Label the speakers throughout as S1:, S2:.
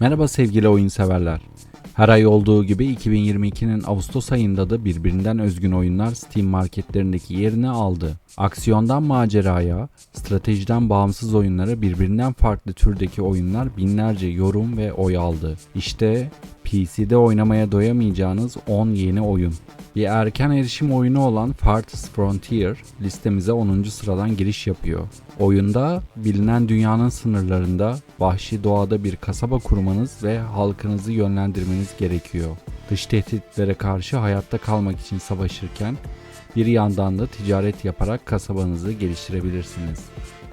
S1: Merhaba sevgili oyun severler. Her ay olduğu gibi 2022'nin Ağustos ayında da birbirinden özgün oyunlar Steam marketlerindeki yerini aldı. Aksiyondan maceraya, stratejiden bağımsız oyunlara birbirinden farklı türdeki oyunlar binlerce yorum ve oy aldı. İşte PC'de oynamaya doyamayacağınız 10 yeni oyun. Bir erken erişim oyunu olan Farthest Frontier listemize 10. sıradan giriş yapıyor. Oyunda bilinen dünyanın sınırlarında vahşi doğada bir kasaba kurmanız ve halkınızı yönlendirmeniz gerekiyor. Dış tehditlere karşı hayatta kalmak için savaşırken bir yandan da ticaret yaparak kasabanızı geliştirebilirsiniz.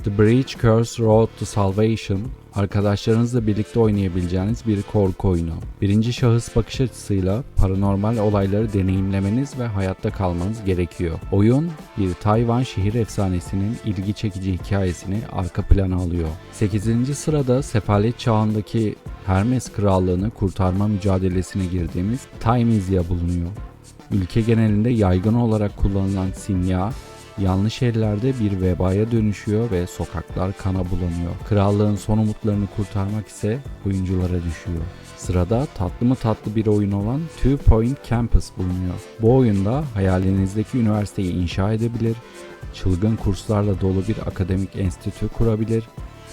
S1: The Breach Curse Road to Salvation, arkadaşlarınızla birlikte oynayabileceğiniz bir korku oyunu. Birinci şahıs bakış açısıyla paranormal olayları deneyimlemeniz ve hayatta kalmanız gerekiyor. Oyun, bir Tayvan şehir efsanesinin ilgi çekici hikayesini arka plana alıyor. 8. sırada sefalet çağındaki Hermes Krallığını kurtarma mücadelesine girdiğimiz Timezia bulunuyor. Ülke genelinde yaygın olarak kullanılan simya, yanlış ellerde bir vebaya dönüşüyor ve sokaklar kana bulanıyor. Krallığın son umutlarını kurtarmak ise oyunculara düşüyor. Sırada tatlı mı tatlı bir oyun olan Two Point Campus bulunuyor. Bu oyunda hayalinizdeki üniversiteyi inşa edebilir, çılgın kurslarla dolu bir akademik enstitü kurabilir,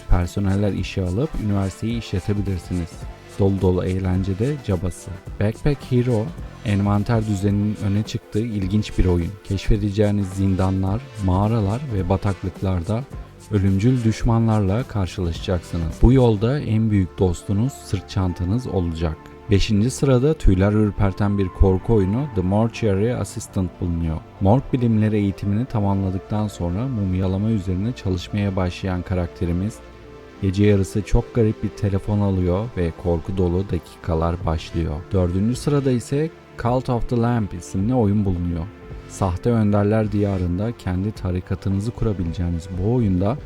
S1: personeller işe alıp üniversiteyi işletebilirsiniz. Dolu dolu eğlencede cabası. Backpack Hero, envanter düzeninin öne çıktığı ilginç bir oyun. Keşfedeceğiniz zindanlar, mağaralar ve bataklıklarda ölümcül düşmanlarla karşılaşacaksınız. Bu yolda en büyük dostunuz sırt çantanız olacak. 5. sırada tüyler ürperten bir korku oyunu The Mortuary Assistant bulunuyor. Morg bilimleri eğitimini tamamladıktan sonra mumyalama üzerine çalışmaya başlayan karakterimiz Gece yarısı çok garip bir telefon alıyor ve korku dolu dakikalar başlıyor. Dördüncü sırada ise Cult of the Lamp isimli oyun bulunuyor. Sahte önderler diyarında kendi tarikatınızı kurabileceğiniz bu oyunda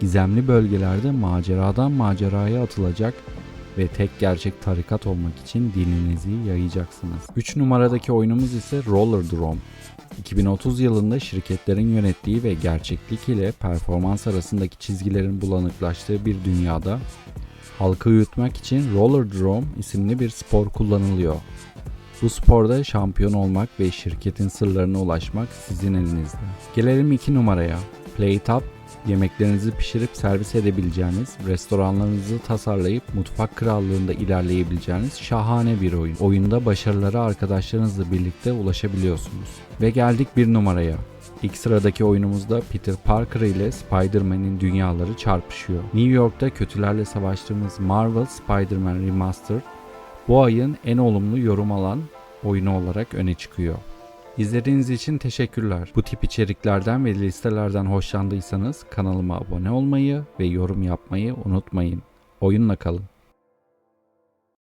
S1: gizemli bölgelerde maceradan maceraya atılacak ve tek gerçek tarikat olmak için dininizi yayacaksınız. 3 numaradaki oyunumuz ise Roller Drome. 2030 yılında şirketlerin yönettiği ve gerçeklik ile performans arasındaki çizgilerin bulanıklaştığı bir dünyada halkı uyutmak için Roller Drome isimli bir spor kullanılıyor. Bu sporda şampiyon olmak ve şirketin sırlarına ulaşmak sizin elinizde. Gelelim 2 numaraya. Playtop yemeklerinizi pişirip servis edebileceğiniz, restoranlarınızı tasarlayıp mutfak krallığında ilerleyebileceğiniz şahane bir oyun. Oyunda başarılara arkadaşlarınızla birlikte ulaşabiliyorsunuz. Ve geldik bir numaraya. İlk sıradaki oyunumuzda Peter Parker ile Spider-Man'in dünyaları çarpışıyor. New York'ta kötülerle savaştığımız Marvel Spider-Man Remastered bu ayın en olumlu yorum alan oyunu olarak öne çıkıyor. İzlediğiniz için teşekkürler. Bu tip içeriklerden ve listelerden hoşlandıysanız kanalıma abone olmayı ve yorum yapmayı unutmayın. Oyunla kalın.